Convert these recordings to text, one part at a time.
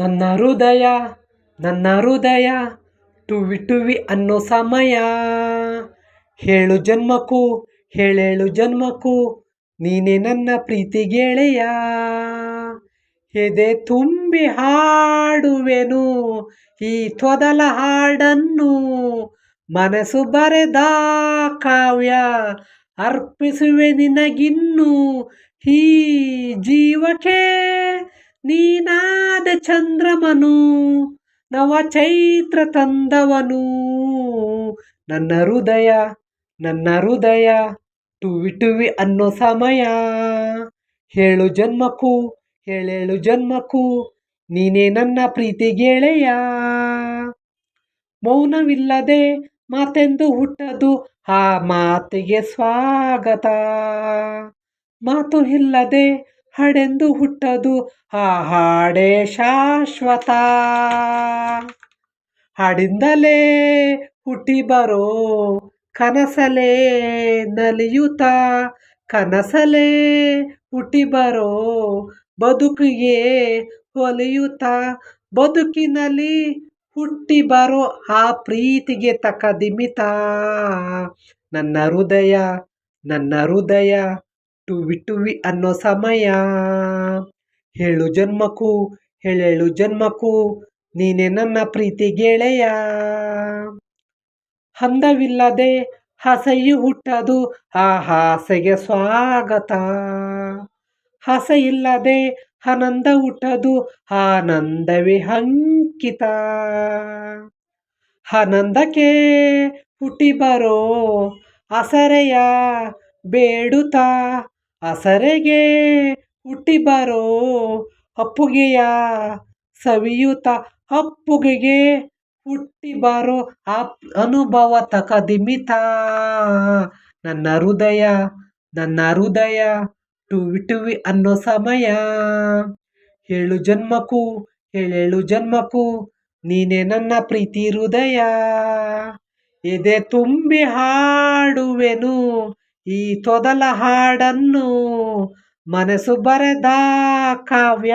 ನನ್ನ ಹೃದಯ ನನ್ನ ಹೃದಯ, ಟುವಿ ಟುವಿ ಅನ್ನೋ ಸಮಯ. ಹೇಳು ಜನ್ಮಕ್ಕೂ, ಹೇಳೇಳು ಜನ್ಮಕ್ಕೂ, ನೀನೇ ನನ್ನ ಪ್ರೀತಿ ಗೆಳೆಯ. ಎದೆ ತುಂಬಿ ಹಾಡುವೆನು, ಈ ತೊದಲ ಹಾಡನ್ನು ಮನಸ್ಸು ಬರೆದ ಕಾವ್ಯ ಅರ್ಪಿಸುವೆ ನಿನಗಿನ್ನು. ಈ ಜೀವಕ್ಕೆ ನೀನಾದ ಚಂದ್ರಮನು ನವ ಚೈತ್ರ ತಂದವನು. ನನ್ನ ಹೃದಯ ನನ್ನ ಹೃದಯ ಟುವಿ ಟುವಿ ಅನ್ನೋ ಸಮಯ. ಹೇಳು ಜನ್ಮಕ್ಕೂ, ಹೇಳೇಳು ಜನ್ಮಕ್ಕೂ, ನೀನೇ ನನ್ನ ಪ್ರೀತಿ ಗೆಳೆಯ. ಮೌನವಿಲ್ಲದೆ ಮಾತೆಂದು ಹುಟ್ಟದು ಆ ಮಾತಿಗೆ ಸ್ವಾಗತ. ಮಾತು ಇಲ್ಲದೆ ಹಾಡೆಂದು ಹುಟ್ಟದು ಆ ಹಾಡೇ ಶಾಶ್ವತ. ಹಾಡಿಂದಲೇ ಹುಟ್ಟಿ ಬರೋ ಕನಸಲೇ ನಲಿಯುತ ಕನಸಲೇ ಹುಟ್ಟಿ ಬರೋ ಬದುಕಿಗೆ ಹೊಲಿಯುತ್ತ ಬದುಕಿನಲ್ಲಿ ಹುಟ್ಟಿ ಬರೋ ಆ ಪ್ರೀತಿಗೆ ತಕ್ಕ ದಿಮಿತ. ನನ್ನ ಹೃದಯ ನನ್ನ ಹೃದಯ. ಟುವಿ ಟುವಿ ಅನ್ನೋ ಸಮಯ. ಹೇಳು ಜನ್ಮಕ್ಕೂ, ಹೇಳೇಳು ಜನ್ಮಕ್ಕೂ, ನೀನೇ ನನ್ನ ಪ್ರೀತಿ ಗೆಳೆಯ. ಹಂದವಿಲ್ಲದೆ ಹಸೆಯು ಹುಟ್ಟದು, ಆ ಹಾಸೆಗೆ ಸ್ವಾಗತ. ಹಸೆ ಇಲ್ಲದೆ ಆನಂದ ಹುಟ್ಟದು, ಆನಂದವೇ ಅಂಕಿತ. ಆನಂದಕ್ಕೆ ಹುಟ್ಟಿ ಬರೋ ಹಸರೆಯ ಬೇಡುತ್ತ ಹಸರೆಗೆ ಹುಟ್ಟಿ ಬರೋ ಅಪ್ಪುಗೆಯ ಸವಿಯುತ ಅಪ್ಪುಗೆಗೆ ಹುಟ್ಟಿ ಬರೋ ಅಪ್ ಅನುಭವ ತಕದಿಮಿತ ನನ್ನ ಹೃದಯ ನನ್ನ ಹೃದಯ ಟುವಿ ಟುವಿ ಅನ್ನೋ ಸಮಯ. ಹೇಳು ಜನ್ಮಕ್ಕೂ ಏಳೇಳು ಜನ್ಮಕ್ಕೂ, ನೀನೇ ನನ್ನ ಪ್ರೀತಿ ಹೃದಯ. ಎದೆ ತುಂಬಿ ಹಾಡುವೆನು. ಈ ತೊದಲ ಹಾಡನ್ನು ಮನಸ್ಸು ಬರೆದ ಕಾವ್ಯ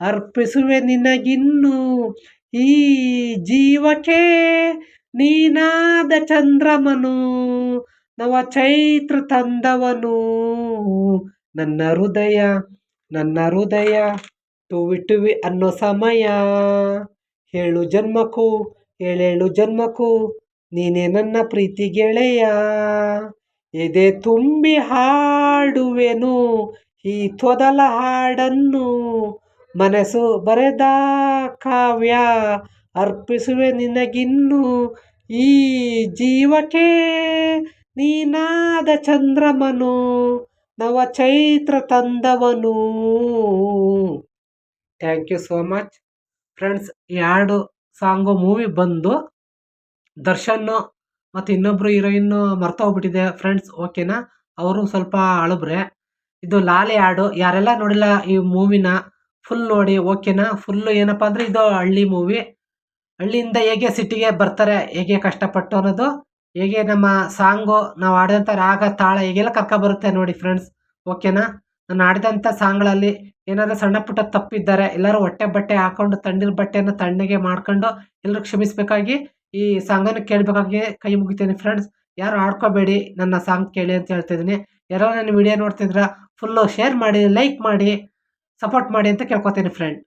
ಅರ್ಪಿಸುವೆ ನಿನಗಿನ್ನು. ಈ ಜೀವಕ್ಕೆ ನೀನಾದ ಚಂದ್ರಮನು ನವ ಚೈತ್ರ ತಂದವನು. ನನ್ನ ಹೃದಯ ನನ್ನ ಹೃದಯ ತುವಿಟುವಿ ಟುವಿ ಅನ್ನೋ ಸಮಯ. ಹೇಳು ಜನ್ಮಕ್ಕೂ ಏಳೇಳು ಜನ್ಮಕ್ಕೂ, ನೀನೇ ನನ್ನ ಪ್ರೀತಿ ಗೆಳೆಯ ಎದೆ ತುಂಬಿ ಹಾಡುವೆನು, ಈ ತೊದಲ ಹಾಡನ್ನು ಮನಸ್ಸು ಬರೆದ ಕಾವ್ಯ ಅರ್ಪಿಸುವೆ ನಿನಗಿನ್ನು. ಈ ಜೀವಕ್ಕೆ ನೀನಾದ ಚಂದ್ರಮನು ನವ ಚೈತ್ರ ತಂದವನು thank you so much friends ಎರಡು ಸಾಂಗು ಮೂವಿ ಬಂದು ದರ್ಶನ್ ಮತ್ತು ಇನ್ನೊಬ್ಬರು ಹೀರೋಯಿನ್ನು ಮರ್ತೋಗ್ಬಿಟ್ಟಿದೆ ಫ್ರೆಂಡ್ಸ್ ಓಕೆನಾ ಅವರು ಸ್ವಲ್ಪ ಅಳಬ್ರೆ. ಇದು ಲಾಲಿ ಹಾಡು ಯಾರೆಲ್ಲ ನೋಡಿಲ್ಲ ಈ ಮೂವಿನ ಫುಲ್ ನೋಡಿ ಓಕೆನಾ ಫುಲ್ಲು ಏನಪ್ಪ ಅಂದರೆ ಇದು ಹಳ್ಳಿ ಮೂವಿ ಹಳ್ಳಿಯಿಂದ ಹೇಗೆ ಸಿಟಿಗೆ ಬರ್ತಾರೆ, ಹೇಗೆ ಕಷ್ಟಪಟ್ಟು ಅನ್ನೋದು, ಹೇಗೆ ನಮ್ಮ ಸಾಂಗು ನಾವು ಆಡಿದಂಥ ರಾಗ, ತಾಳ ಹೇಗೆಲ್ಲ ಬರುತ್ತೆ ನೋಡಿ ಫ್ರೆಂಡ್ಸ್ ಓಕೆನಾ ನಾನು ಆಡಿದಂಥ ಸಾಂಗ್ಗಳಲ್ಲಿ ಏನಾದರೂ ಸಣ್ಣ ಪುಟ್ಟ ತಪ್ಪಿದ್ದಾರೆ ಎಲ್ಲರೂ ಹೊಟ್ಟೆ ಬಟ್ಟೆ ಹಾಕೊಂಡು ತಣ್ಣೀರು ಬಟ್ಟೆಯನ್ನು ತಣ್ಣಗೆ ಮಾಡ್ಕೊಂಡು ಎಲ್ಲರೂ ಕ್ಷಮಿಸಬೇಕಾಗಿ ಈ ಸಾಂಗನ್ನು ಕೇಳಬೇಕಾಗಿ ಕೈ ಮುಗಿತೇನೆ ಫ್ರೆಂಡ್ಸ್ ಯಾರು ಆಡ್ಕೋಬೇಡಿ, ನನ್ನ ಸಾಂಗ್ ಕೇಳಿ ಅಂತ ಹೇಳ್ತಿದ್ದೀನಿ ಯಾರೋ ನನ್ನ ವಿಡಿಯೋ ನೋಡ್ತಿದ್ರೆ ಫುಲ್ಲು ಶೇರ್ ಮಾಡಿ ಲೈಕ್ ಮಾಡಿ ಸಪೋರ್ಟ್ ಮಾಡಿ ಅಂತ ಕೇಳ್ಕೊತೀನಿ ಫ್ರೆಂಡ್